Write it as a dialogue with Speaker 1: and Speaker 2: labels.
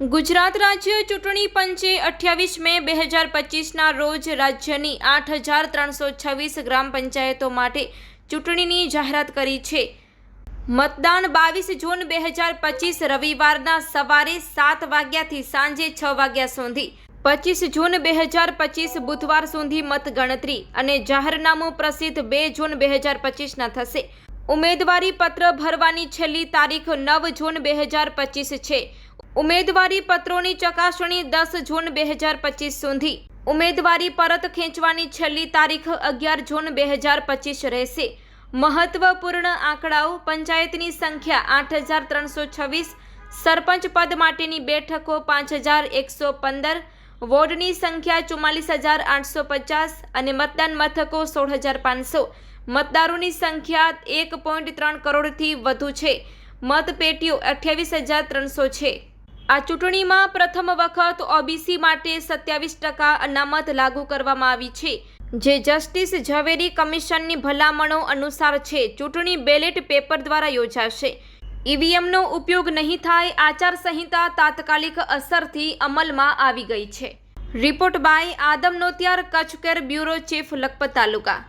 Speaker 1: ગુજરાત રાજ્ય ચૂંટણી પંચે અઠ્યાવીસ મે બે હજાર પચીસના રોજ રાજ્યની આઠ હજાર ત્રણસો છવ્વીસ ગ્રામ પંચાયતો માટે ચૂંટણીની જાહેરાત કરી છે. મતદાન બાવીસ જૂન બે હજાર પચીસ રવિવારના સવારે સાત વાગ્યાથી સાંજે છ વાગ્યા સુધી. પચીસ જૂન બે હજાર પચીસ બુધવાર સુધી મતગણતરી અને જાહેરનામું પ્રસિદ્ધ બે જૂન બે હજાર પચીસના થશે. ઉમેદવારી પત્ર ભરવાની છેલ્લી તારીખ નવ જૂન બે હજાર પચીસ છે. ઉમેદવારી પત્રોની ચકાસણી દસ જૂન બે હજાર પચીસ સુધી. ઉમેદવારી પરત ખેંચવાની છેલ્લી તારીખ અગિયાર જૂન બે હજાર પચીસ રહેશે. મહત્વપૂર્ણ આંકડાઓ પંચાયતની સંખ્યા આઠ હજાર ત્રણસો છવ્વીસ, સરપંચ પદ માટેની બેઠકો પાંચ હજાર એકસો પંદર, વોર્ડની સંખ્યા ચુમ્માલીસ હજાર આઠસો પચાસ અને મતદાન મથકો સોળ હજાર પાંચસો. મતદારોની સંખ્યા એક પોઈન્ટ ત્રણ કરોડથી વધુ છે. મતપેટીઓ અઠ્યાવીસ હજાર ત્રણસો છે. આ ચૂંટણીમાં પ્રથમ વખત ઓબીસી માટે સત્યાવીસ ટકા અનામત લાગુ કરવામાં આવી છે. જે જસ્ટિસ ઝવેરી કમિશનની ભલામણો અનુસાર છે, ચૂંટણી બેલેટ પેપર દ્વારા યોજાશે. ઈવીએમનો ઉપયોગ નહીં થાય, આચારસંહિતા તાત્કાલિક અસરથી અમલમાં આવી ગઈ છે. Report by Adam Notiyar, Kutch care bureau chief, Lakhpat taluka.